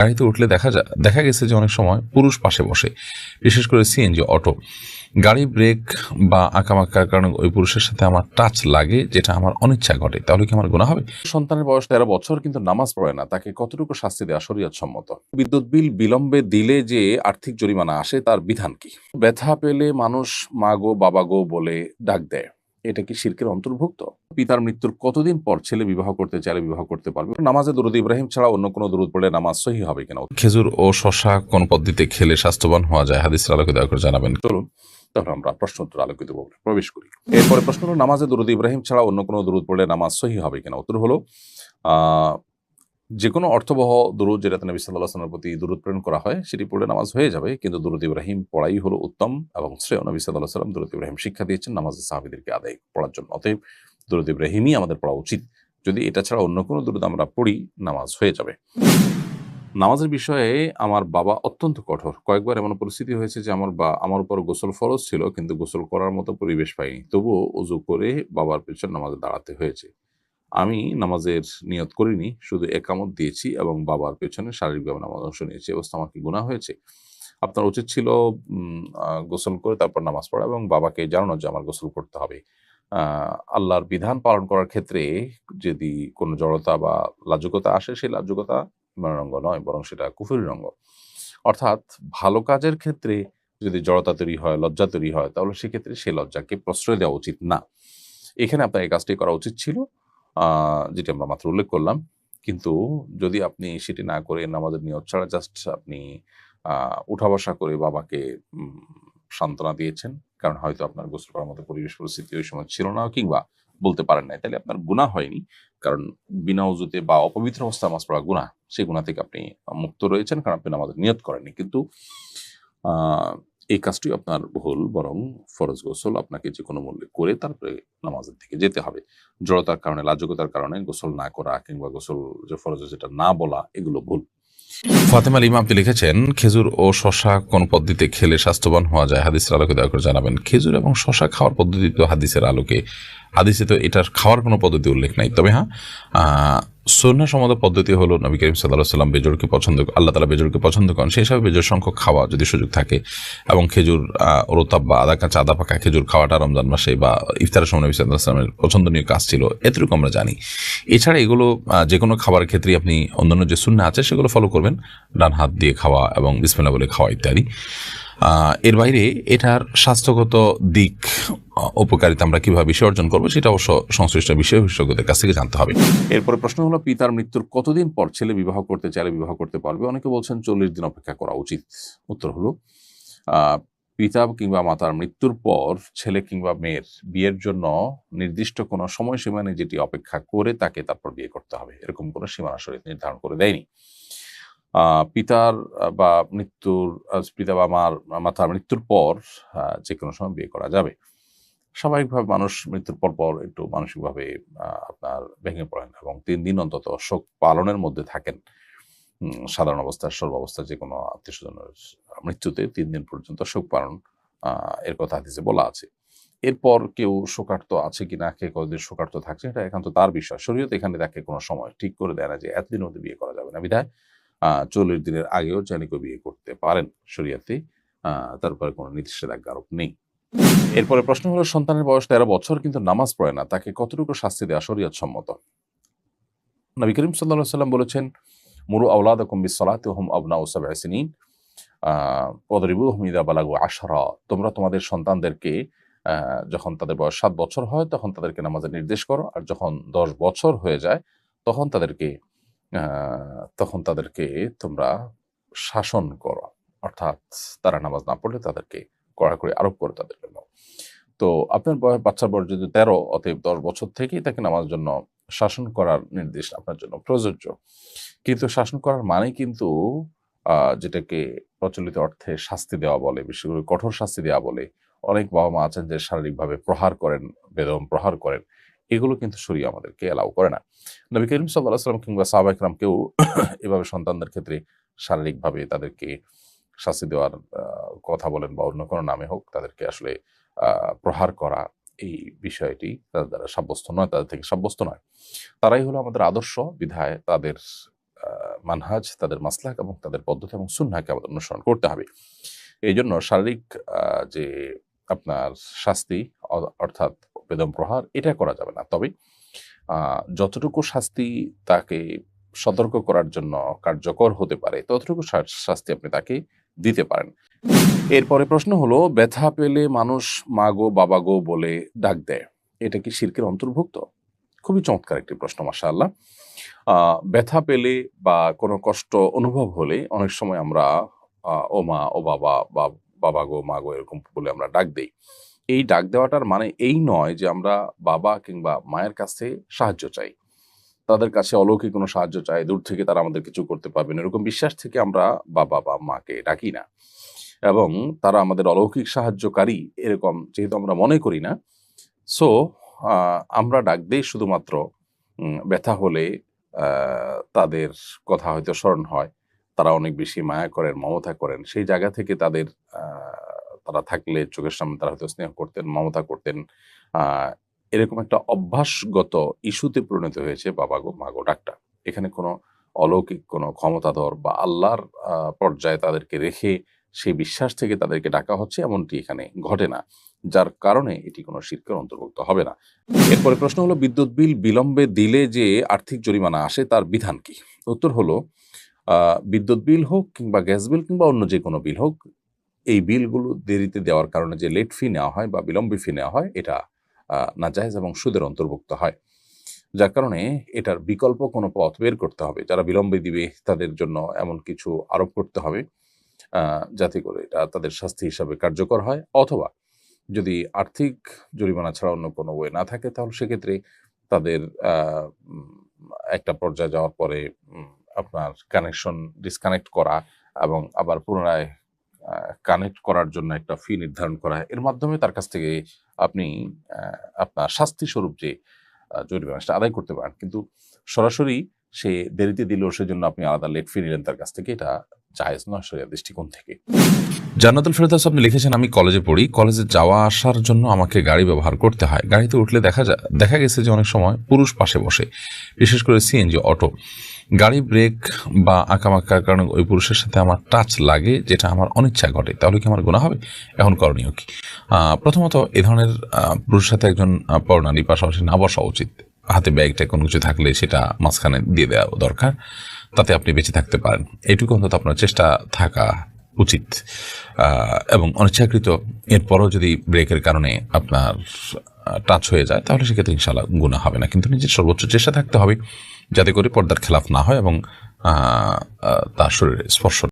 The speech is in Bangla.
গাড়িতে উঠলে দেখা যায় দেখা গেছে যে অনেক সময় পুরুষ পাশে বসে, বিশেষ করে সিএনজি অটো গাড়ি ব্রেক বা আঁকামাকার কারণে ওই পুরুষের সাথে আমার টাচ লাগে, যেটা আমার অনিচ্ছা ঘটে। তাহলে কি আমার গুণা হবে? সন্তানের বয়স তেরো বছর, কিন্তু নামাজ পড়ে না। তাকে কতটুকু শাস্তি দেওয়া শরীয়ত সম্মত বিদ্যুৎ বিল, বিলম্বে দিলে যে আর্থিক জরিমানা আসে, তার বিধান কি? ব্যথা পেলে মানুষ মা গো, বাবা গো বলে ডাক দেয়। এটা কি শিরকের অন্তর্ভুক্ত? পিতার মৃত্যুর কতদিন পর ছেলে বিবাহ করতে চাইলে বিবাহ করতে পারবে? নামাজে দরুদ ইব্রাহিম ছাড়া অন্য কোনো দরুদ পড়লে নামাজ সহি হবে কিনা? খেজুর ও শশা কোন পদ্ধতিতে খেলে স্বাস্থ্যবান হওয়া যায়? হাদিস আলোকে দয়া করে জানাবেন। চলুন তাহলে আমরা প্রশ্ন উত্তর আলোকিত প্রবেশ করি। এরপরে প্রশ্ন হলো নামাজে দরুদ ইব্রাহিম ছাড়া অন্য কোনো দরুদ পড়লে নামাজ সহি হবে কিনা? উত্তর হলো আহ, যে কোনো অর্থবহ দরুদ যেটাতে নবী সাল্লাহ আসলামের প্রতি দরুদ প্রেরণ করা হয়, সেটি পড়লে নামাজ হয়ে যাবে। কিন্তু দরুদ ইব্রাহিম পড়াই হলো উত্তম এবং শ্রেয়। নবী সাল্লাহ সাল্লাম দরুদ ইব্রাহিম শিক্ষা দিয়েছেন নামাজের সাহাবিদেরকে আদায় পড়ার জন্য। অতএব দরুদ ইব্রাহিমই আমাদের পড়া উচিত। যদি এটা ছাড়া অন্য কোনো দরুদ আমরা পড়ি, নামাজ হয়ে যাবে। নামাজের বিষয়ে আমার বাবা অত্যন্ত কঠোর। কয়েকবার এমন পরিস্থিতি হয়েছে যে আমার বা, আমার উপর গোসল ফরজ ছিল, কিন্তু গোসল করার মতো পরিবেশ পাইনি। তবুও উজু করে বাবার পেছন নামাজে দাঁড়াতে হয়েছে। আমি নামাজের নিয়ত করিনি, শুধু একামত দিয়েছি এবং বাবার পেছনে শারীরিকভাবে নামাজ অংশ নিয়েছি অবস্থা আমার কি গুণা হয়েছে? আপনার উচিত ছিল গোসল করে তারপর নামাজ পড়া এবং বাবাকে জানানো যে আমার গোসল করতে হবে। আল্লাহর বিধান পালন করার ক্ষেত্রে যদি কোনো জড়তা বা লাজুকতা আসে, সেই লাজুকতা ইমানের রঙ্গ নয়, বরং সেটা কুফুরি রঙ্গ। অর্থাৎ ভালো কাজের ক্ষেত্রে যদি জড়তা তৈরি হয়, লজ্জা তৈরি হয়, তাহলে সেক্ষেত্রে সেই লজ্জাকে প্রশ্রয় দেওয়া উচিত না। এখানে আপনার এই কাজটি করা উচিত ছিল। যেটি আমরা মাত্র উল্লেখ করলাম। কিন্তু যদি আপনি সেটি না করে নামাজের নিয়ত ছাড়া জাস্ট আপনি উঠা বসা করে বাবাকে সান্ত্বনা দিয়েছেন, কারণ হয়তো আপনার গোসল করার মতো পরিবেশ পরিস্থিতি ওই সময় ছিল না কিংবা বলতে পারেন নাই। তাহলে আপনার গুণা হয়নি, কারণ বিনা উজুতে বা অপবিত্র অবস্থায় নামাজ পড়া গুণা সেই গুণা থেকে আপনি মুক্ত রয়েছেন, কারণ আপনি নামাজের নিয়ত করেননি। কিন্তু এই কাজটি আপনার ভুল, বরং ফরজ গোসল আপনাকে যে কোনো মূল্যে করে তারপরে নামাজের দিকে যেতে হবে। জড়তার কারণে, লাজকতার কারণে গোসল না করা কিংবা গোসল যে ফরজ যেটা না বলা, এগুলো ভুল। ফাতেমা লিমা আপনি লিখেছেন, খেজুর ও শশা কোন পদ্ধতিতে খেলে স্বাস্থ্যবান হওয়া যায়? হাদিসের আলোকে দয়া করে জানাবেন। খেজুর এবং শশা খাওয়ার পদ্ধতি তো হাদিসের আলোকে হাদিসে তো এটার খাওয়ার কোনো পদ্ধতি উল্লেখ নাই। তবে হ্যাঁ সন্না সমাদ পদ্ধতি হলো নবী করিম সাল্লাহ সাল্লাম বেজরকে পছন্দ আল্লাহ তালা বেজরকে পছন্দ করেন। সেই হিসাবে বেজর সংখ্যক খাওয়া যদি সুযোগ থাকে এবং খেজুর রোতাব বা আদা কাঁচা, আদা পাকা খেজুর খাওয়াটা রমজান মাসে বা ইফতারের সময় নবী সাল্লাহ সাল্লামের পছন্দনীয় কাজ ছিল, এতটুকু আমরা জানি। এছাড়া এগুলো যে কোনো খাবার ক্ষেত্রে আপনি অন্যান্য যে শূন্য আছে সেগুলো ফলো করবেন। ডান হাত দিয়ে খাওয়া এবং বিসমিল্লা বলে খাওয়া ইত্যাদি। এর বাইরে এটার স্বাস্থ্যগত দিক উপকারিতা আমরা কীভাবে বিষয় অর্জন করব সেটা অবশ্য সংশ্লিষ্ট বিষয় বিশেষজ্ঞদের কাছ থেকে জানতে হবে। এরপরে প্রশ্ন হলো, পিতার মৃত্যুর কতদিন পর ছেলে বিবাহ করতে চাইলে বিবাহ করতে পারবে? অনেকে বলছেন চল্লিশ দিন অপেক্ষা করা উচিত। উত্তর হলো পিতা কিংবা মাতার মৃত্যুর পর ছেলে কিংবা মেয়ের বিয়ের জন্য নির্দিষ্ট কোনো সময়সীমা নেই যেটি অপেক্ষা করে তাকে তারপর বিয়ে করতে হবে। এরকম কোনো সীমানা শরীর নির্ধারণ করে দেয়নি। পিতার বা মৃত্যুর পিতা বা মার, মাতার মৃত্যুর পর যে কোনো সময় বিয়ে করা যাবে। স্বাভাবিকভাবে মানুষ মৃত্যুর পর পর একটু মানসিকভাবে আপনার ভেঙে পড়েন এবং তিন দিন অন্তত শোক পালনের মধ্যে থাকেন। সাধারণ অবস্থা সর্বাবস্থা যে কোনো আত্মীয় স্বজনের মৃত্যুতে তিন দিন পর্যন্ত শোক পালন এর কথা হাদিসে বলা আছে। এরপর কেউ শোকার্ত আছে কি না কে কতদিন শোকার্ত থাকছে, এটা একান্ত তার বিষয়। শরীয়ত এখানে তাকে কোনো সময় ঠিক করে দেয় না যে এতদিনের মধ্যে বিয়ে করা যাবে না। বিধায় চল্লিশ দিনের আগেও চাইলে বিয়ে করতে পারেন শরীয়তে। তারপরে কোনো নিষেধাজ্ঞা আরোপ নেই। এরপরে প্রশ্ন হলো, সন্তানের বয়স তেরো বছর কিন্তু নামাজ পড়ে না, তাকে কতটুকু শাস্তি দেওয়া শরীয়ত সম্মত নবী করিম সাল্লাহ সাল্লাম বলেছেন, মুরু আউলাদ কুম্বি সালাতে হুম আবনা ওসাবিন পদরিবু হুমিদা বালাগু আশরা। তোমরা তোমাদের সন্তানদেরকে যখন তাদের বয়স সাত বছর হয়, তখন তাদেরকে নামাজের নির্দেশ করো, আর যখন দশ বছর হয়ে যায়, তখন তাদেরকে তখন তাদেরকে তোমরা শাসন করো। অর্থাৎ তারা নামাজ না পড়লে তাদেরকে কড়াকড়ি আরোপ করো তাদের জন্য। তো আপনার বাচ্চার বয়স যদি তেরো, অতএব দশ বছর থেকেই তাকে নামাজ জন্য শাসন করার নির্দেশ আপনার জন্য প্রযোজ্য। কিন্তু শাসন করার মানে কিন্তু যেটাকে প্রচলিত অর্থে শাস্তি দেওয়া বলে, বিশেষ করে কঠোর শাস্তি দেওয়া বলে। অনেক বাবা মা আছেন যে শারীরিকভাবে প্রহার করেন, বেদম প্রহার করেন। এগুলো কিন্তু শরীর আমাদেরকে এলাও করে না। নবী করিম সাল্লাহ সাল্লাম কিংবা সাহবাইকরামকেও এভাবে সন্তানদের ক্ষেত্রে শারীরিকভাবে তাদেরকে শাস্তি দেওয়ার কথা বলেন বা অন্য কোনো নামে হোক, তাদেরকে আসলে প্রহার করা এই বিষয়টি তাদের দ্বারা সাব্যস্ত নয়, তাদের থেকে সাব্যস্ত নয়। তারাই হলো আমাদের আদর্শ বিধায় তাদের মানহাজ, তাদের মাসলাক এবং তাদের পদ্ধতি এবং সুন্নাকে আমাদের অনুসরণ করতে হবে। এই জন্য শারীরিক যে আপনার শাস্তি অর্থাৎ বেদম প্রহার, এটা করা যাবে না। তবে যতটুকু শাস্তি তাকে সতর্ক করার জন্য কার্যকর হতে পারে, ততটুকু শাস্তি আপনি তাকে দিতে পারেন। এরপরে প্রশ্ন হলো, ব্যথা পেলে মানুষ মা গো, বাবা গো বলে ডাক দেয়। এটা কি শিরকের অন্তর্ভুক্ত? খুবই চমৎকার একটি প্রশ্ন, মাশাআল্লাহ। আহ ব্যথা পেলে বা কোনো কষ্ট অনুভব হলে অনেক সময় আমরা ও মা, ও বাবা বা বাবা গো, মা গো এরকম বলে আমরা ডাক দেই। এই ডাক দেওয়াটার মানে এই নয় যে আমরা বাবা কিংবা মায়ের কাছে সাহায্য চাই। তাদের কাছে অলৌকিক কোনো সাহায্য চাই, দূর থেকে তারা আমাদের কিছু করতে পারবেন এরকম বিশ্বাস থেকে আমরা বাবা বা মাকে ডাকি না। এবং তারা আমাদের অলৌকিক সাহায্যকারী এরকম যেহেতু আমরা মনে করি না, সো আমরা ডাক দিই শুধুমাত্র ব্যথা হলে তাদের কথা হয়তো স্মরণ হয়। তারা অনেক বেশি মায়া করেন, মমতা করেন। সেই জায়গা থেকে তাদের তারা থাকলে চোখের সামনে তারা হয়তো স্নেহ করতেন, মমতা করতেন। এরকম একটা অভ্যাসগত ইস্যুতে পরিণত হয়েছে বাবা গো, মা গো ডাকটা এখানে কোনো অলৌকিক, কোনো ক্ষমতাধর বা আল্লাহর পর্যায়ে তাদেরকে রেখে সেই বিশ্বাস থেকে তাদেরকে ডাকা হচ্ছে এমনটি এখানে ঘটে না। যার কারণে এটি কোনো শিল্পের অন্তর্ভুক্ত হবে না। এরপরে প্রশ্ন হলো, বিদ্যুৎ বিল বিলম্বে দিলে যে আর্থিক জরিমানা আসে তার বিধান কি? উত্তর হলো বিদ্যুৎ বিল হোক কিংবা গ্যাস বিল কিংবা অন্য যে কোনো বিল হোক এই বিলগুলো দেরিতে দেওয়ার কারণে যে লেট ফি নেওয়া হয় বা বিলম্বে ফি নেওয়া হয় এটা আহ, নাজায়েজ এবং সুদের অন্তর্ভুক্ত হয়। যার কারণে এটার বিকল্প কোনো পথ বের করতে হবে। যারা বিলম্বে দিবে তাদের জন্য এমন কিছু আরোপ করতে হবে যাতে করে এটা তাদের শাস্তি হিসাবে কার্যকর হয়। অথবা যদি আর্থিক জরিমানা ছাড়া অন্য কোনো ওয়ে না থাকে তাহলে সেক্ষেত্রে তাদের একটা পর্যায়ে যাওয়ার পরে আপনার কানেকশন ডিসকানেক্ট করা এবং আবার পুনরায় কানেক্ট করার জন্য একটা ফি নির্ধারণ করা হয়। এর মাধ্যমে তার কাছ থেকে আপনি আপনার শাস্তি স্বরূপ যে জরিমানা সেটা আদায় করতে পারেন। কিন্তু সরাসরি সে দেরিতে দিলেও সেজন্য আপনি আলাদা লেট ফি নিলেন তার কাছ থেকে। এটা জায়েজ নয় শরিয়া দৃষ্টিকোণ থেকে। জান্নাতুল ফেরদাস আপনি লিখেছেন, আমি কলেজে পড়ি। কলেজে যাওয়া আসার জন্য আমাকে গাড়ি ব্যবহার করতে হয়। গাড়িতে উঠলে দেখা যায় দেখা গেছে যে অনেক সময় পুরুষ পাশে বসে, বিশেষ করে সিএনজি অটো গাড়ি ব্রেক বা আঁকামাকার কারণে ওই পুরুষের সাথে আমার টাচ লাগে, যেটা আমার অনিচ্ছা ঘটে। তাহলে কি আমার গুণা হবে? এখন করণীয় কি? প্রথমত এ ধরনের পুরুষের সাথে একজন পরনারী পাশাপাশি না বসা উচিত। হাতে ব্যাগটা কোনো কিছু থাকলে সেটা মাঝখানে দিয়ে দেওয়া দরকার, তাতে আপনি বেঁচে থাকতে পারেন। এইটুকু অন্তত আপনার চেষ্টা থাকা উচিত। এবং অনিচ্ছাকৃত এরপরও যদি ব্রেকের কারণে আপনার টাচ হয়ে যায়, তাহলে সেক্ষেত্রে ইনশাল্লাহ গুণা হবে না। কিন্তু নিজের সর্বোচ্চ চেষ্টা থাকতে হবে। যাতে করে পর্দার খেলাফ না হয় এবং তার শরীরে স্পর্শ